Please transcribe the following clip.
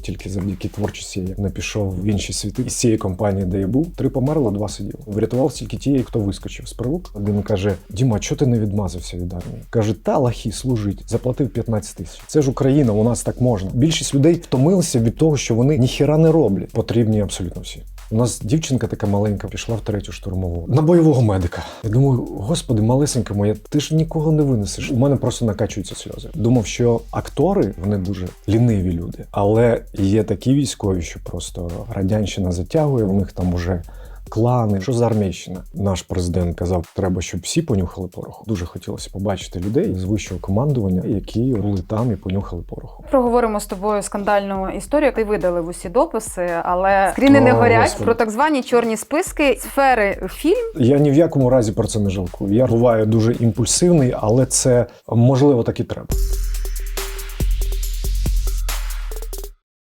Тільки завдяки творчості я не пішов в інші світи. Із цієї компанії, де я був, три померли, два сиділи. Врятував тільки ті, хто вискочив з прилук. Один каже: Діма, чого ти не відмазався від армії? Каже, та лахі служить, заплатив 15 тисяч. Це ж Україна, у нас так можна. Більшість людей втомилися від того, що вони ніхіра не роблять. Потрібні абсолютно всі. У нас дівчинка така маленька пішла в третю штурмову на бойового медика. Я думаю, господи, малесенька моя, ти ж нікого не винесеш. У мене просто накачуються сльози. Думав, що актори вони дуже ліниві люди, але є такі військові, що просто радянщина затягує. в них там уже. Клани, що за армійщина? Наш президент казав, треба, щоб всі понюхали пороху. Дуже хотілося побачити людей з вищого командування, які були там і понюхали пороху. Проговоримо з тобою скандальну історію. Ти видалив усі дописи, але скріни не горять Господи. про так звані чорні списки сфери фільм. Я ні в якому разі про це не жалкую. Я буваю дуже імпульсивний, але це можливо так і треба.